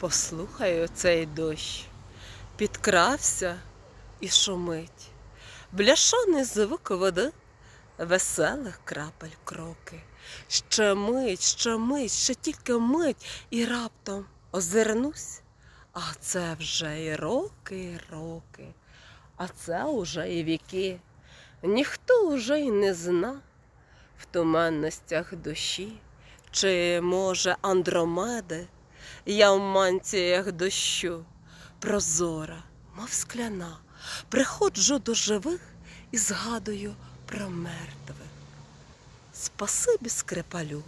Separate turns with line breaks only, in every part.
Послухаю цей дощ, підкрався і шумить. Бляшаний звук води, веселих крапель кроки. Ще мить, ще мить, ще тільки мить, і раптом озирнусь. А це вже і роки, і роки, а це уже і віки. Ніхто уже й не зна в туманностях душі, чи, може, Андромеди, я в мантіях дощу, прозора, мов скляна, приходжу до живих і згадую про мертвих. Спасибі скрипалю,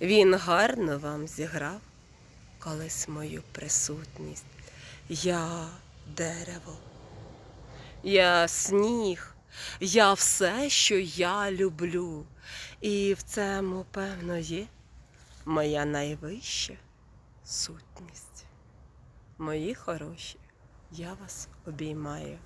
він гарно вам зіграв колись мою присутність. Я дерево, я сніг, я все, що я люблю. І в цьому, певно, є моя найвища сутність. Мої хороші, я вас обіймаю.